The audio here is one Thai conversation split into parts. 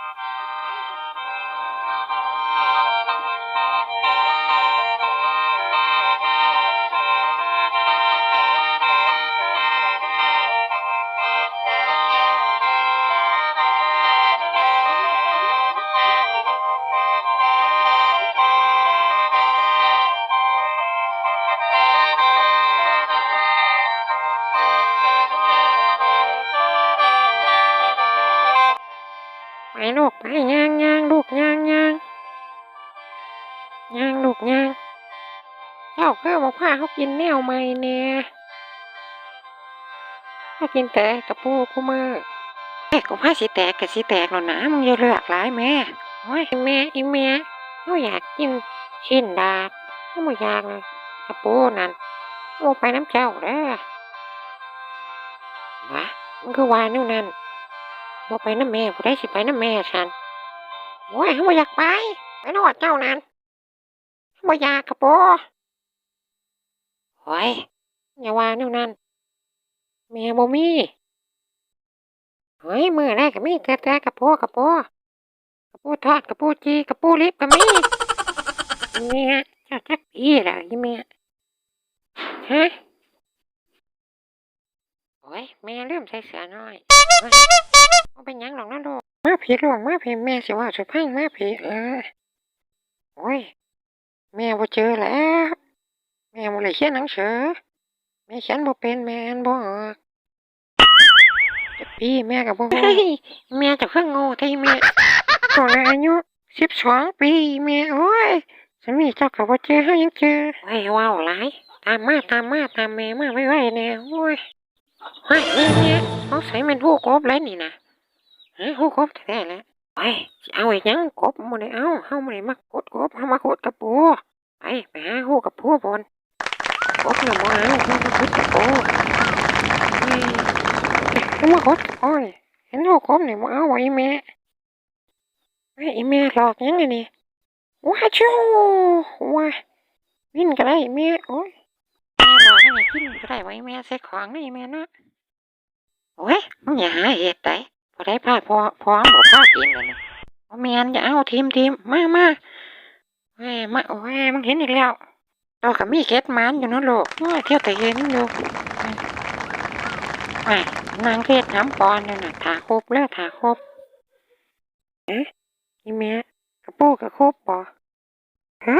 ไลูกไปย่างย่างลูกย่างย่างย่างลูกย่างเจ้าคือบอกพาเขากินแนวใหม่เนี่ยเขากินแต่กระปูกูมือแตกก็พาสิแตกกับสิแตกแล้วนะมึงอย่าเลือกหลายแม่โอ้ยแม่อีแม่เขาอยากกินชิ้นดาบเขาไม่อยากเลยกระปูนั่นโอ้ไปน้ำเจ้าเด้อวะมันคือวานู่นนั่น บ่ไปน้ำแม่ผู้ใดสิไปน้ำแม่ฉันโอ้ยเขาบ่อยากไปไปนอดเจ้านั้นเขาบ่อยากกระโปโอ้ยอย่าว่าแนวนั้นแม่บ่มีเฮ้ยมือแรกก็มีแต่แต่กระโปกระโปกระโปทอดกระโปจีกระโปลิบก็มีแม่เจ้าจักปีแล้วยี่แม่ฮะ อ้ยแม่เริ่มใส่เสื้อน้อยเฮ้ยบ่เป็นหยังหรอกนะลูกมาผีหลวงมาผีแม่สิว่าสุพังมาผีเออโอ้ยแม่บ่เจอแล้วแม่บ่ได้เขียนหนังสือแม่เขียนบ่เป็นแม่อ่านบ่ออกจะปีแม่ก็บ่ฮู้แม่จะเครื่องโง่ที่แม่ตอนอายุ12ปีแม่โอ้ยสามีเจ้าก็บ่เจอเฮายังเจอโอ้ยว้าวหลายตามมาตามมาตามแม่มาไว้ๆแน่โอ้ย เฮ้ยนี่เนี่ยเขาใส่เป็นผู้กบแล้วนี่นะเฮ้ยหูกบแท้ๆแล้วไปเอาอีกยังกบมาได้เอาเฮามาได้มากดกบเฮามากดกระปูไปไปหาหูกับปูบนกบน่ะบ่เอาเฮามากดกระปูเฮ้ยเฮามากดกระปูนี่เห็นหูกบเนี่บ่เอาไว้แม่ไอ้ยอีแม่หลอกยังไงนี่ว้าชูว้าวินก็ได้แม่โอ้ย ม่หลอกให้กินก็ได้ไว้แม่ใส่ของนี่แม่เนาะโอ้ยมึงอย่าหาเหตุใดพอได้พาพอพร้อมบอกพากินเลยนะว่าแมนจะเอาทีมทีมมามาแหม่มาโอ้ยมึงเห็นอีกแล้วเรากับมีเก็ดมันอยู่นั่นโลกโอ้ยเที่ยวแต่เย็นอยู่ไอ้นางเทศน้ำปอนเนี่ยนะถาครบแล้วถาครบเอ๊ะอีเมียกระปูกระครบบ่ฮะ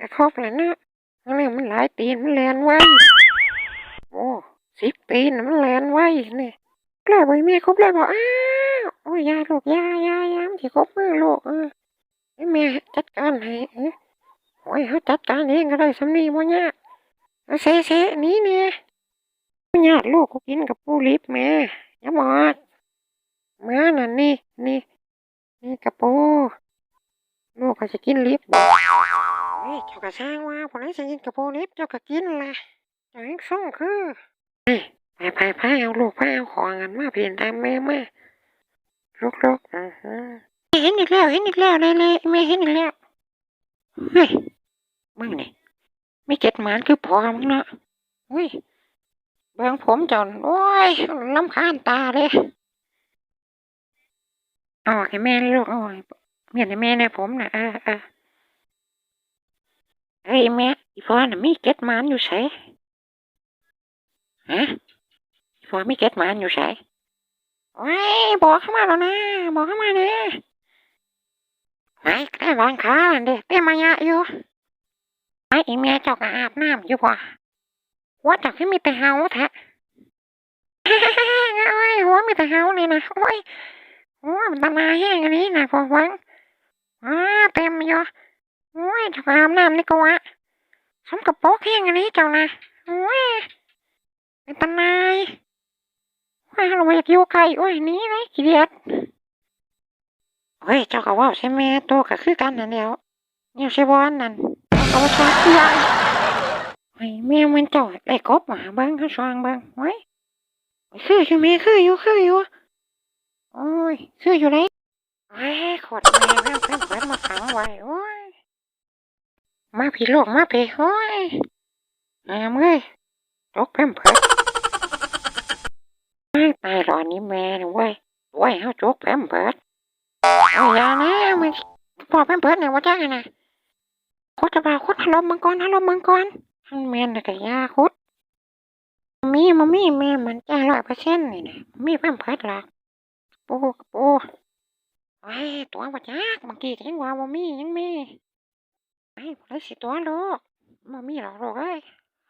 กระครบเลยนะ อันนี้มันหลายตีนมันแลนไว้ โอ้สิบตีนมันแลนไว้นี่กล้าไว้แม่ครบเลยบอกอ้าวโอ้ยยาลูกยายายามที่ครบมือลูกเออแม่จัดการให้เออโอ้ยเขาจัดการเองก็ได้สำนีบ่ยากเอาเซเซหนี้เนี่ยบ่ยาลูกก็กินกับปูลิบแม่ย่าหมดมานั่นนี่นี่นี่กับปูลูกก็จะกินลิบ เฮ้ยเจ้าก็สร้างว่าผมได้จะกินกับปูลิบเจ้าก็กินแหละเจ้าเองส่งคือเฮ้ยไปไปไปเอาลูกไปเอาของกันมาเพียนตามแม่มาลูกลูกอือฮึเห็นอีกแล้วเห็นอีกแล้วเลยเลยแม่เห็นอีกแล้วเฮ้ยมึงนี่ไม่เก็ดหมานคือพอมึงเนาะอุ้ยเบิ่งผมจนโอ้ยลำคาญตาเลยเอาอกให้แม่ลูกเอาอกให้เมียนให้แม่ในผมนะเออเออ เฮ้ยแม่อีพอน่ะมีเก็ดมานอยู่ใส่ฮะอีพอไม่เก็ตมันอยู่ใช่โอ้ยบอกเข้ามาแล้วนะ บอกเข้ามาเนี่ยไอ้แค่วางขาเด็กเต้มายะอยู่ไอ้อีเมียเจ้าก็อาบน้ำอยู่ป่ะว่าจากที่มีแต่เฮาแท้โอ้ยหัวมีแต่เฮาเลยนะโอ้ยโอ้ยมันตนาแห้งอันนี้นะพอวังอ้าเต็มอยู่ โอ้ยเจ้าก็อาบน้ำนี่ก็วะสมกับโป๊กแห้งอันนี้เจ้านะโอ้ยเป็นตนายโอ้ยเราอยากอยู่ไกลโอ้ยนี้เลยขี้เดียดเฮ้ยเจ้าก็ว่าใช่ไหมตัวก็คือกันนั่นแล้วเนี่ยใช่บอนนั่นเจ้าก็ว่าชอบเพื่อนไอ้แม่มันเจ้าได้กบหมาเบิ้งเขาชวางเบิ้งไว้คืออยู่แม่คืออยู่คืออยู่โอ้ยคืออยู่ไหนไอ้ยขดแม่เพิ่อนเปิดมาขังไว้โอ้ย มาผีโลกมาผีโอยแม่เมื่อยตกเพิ่มเพิดตายตายรอนี้แม่นะเว้ยไว้ยเฮาจกแพมเพิดเอาอย่านะมันพอเป็นเบิดเนี่ยว่าจ้างนะโคุดจะมาคุดฮัลโหลมังกรฮัลโหลมังกรฮันแมนแต่ยาคุดมีมามีแม่มันใจร้อยเปอร์เซ็นต์นี่นะมีเพิ่มเพิดหรอกปูกับปูไอ้ตัวว่าจักเมื่อกี้ก็ยังว่าบ่มียังมี ไอ้บ่ได้สิตัวลูกบ่มีหรอกลูกเอ้ย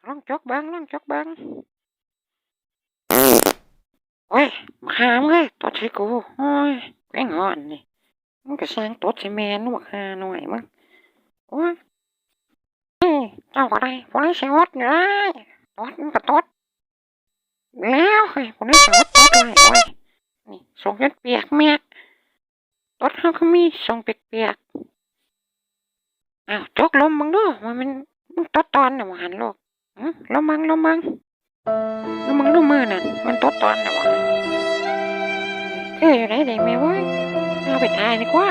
ลองจกเบิ่งลองจกเบิ่งโอ้ยมาหามเลยตัวใส่กูโอ้ยแกล้งงอนนี่มันก็สร้างตดใส่แม่นวกหาหน่อยมั้งโอ้ยเอ้ยเจ้าก็ได้พวกนี้เสียวัดได้ตดมันก็ตดแล้วเฮ้ยพวกนี้เสียวัดตดเลยโอ้ยนี่ส่งจนเปียกแม่ตดเขาก็มีส่งเปียกๆ อ้าวจกลมมึงดูว่ามันมันตดตอนเน่ะว่าหันโลกลมมึงลมมึงลมมึงลมมือนั่นมันตดตอนน่ะว่าเอ้ยอยู่ไหนเด็กแม่เว้เอาไปตายดีกว่า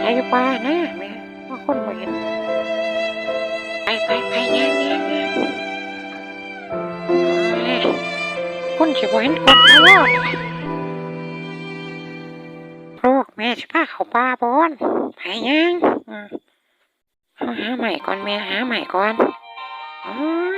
ไอ้ปลานะแม่ว่าคนบ่เห็นไปไปไปย่างย่างย่างโอ้ยคนสิบ่เห็นคนเอาวะลูกแม่สิพาเขาป่าบอนไปย่างอืม หาใหม่ก่อนแม่หาใหม่ก่อนอ๋อ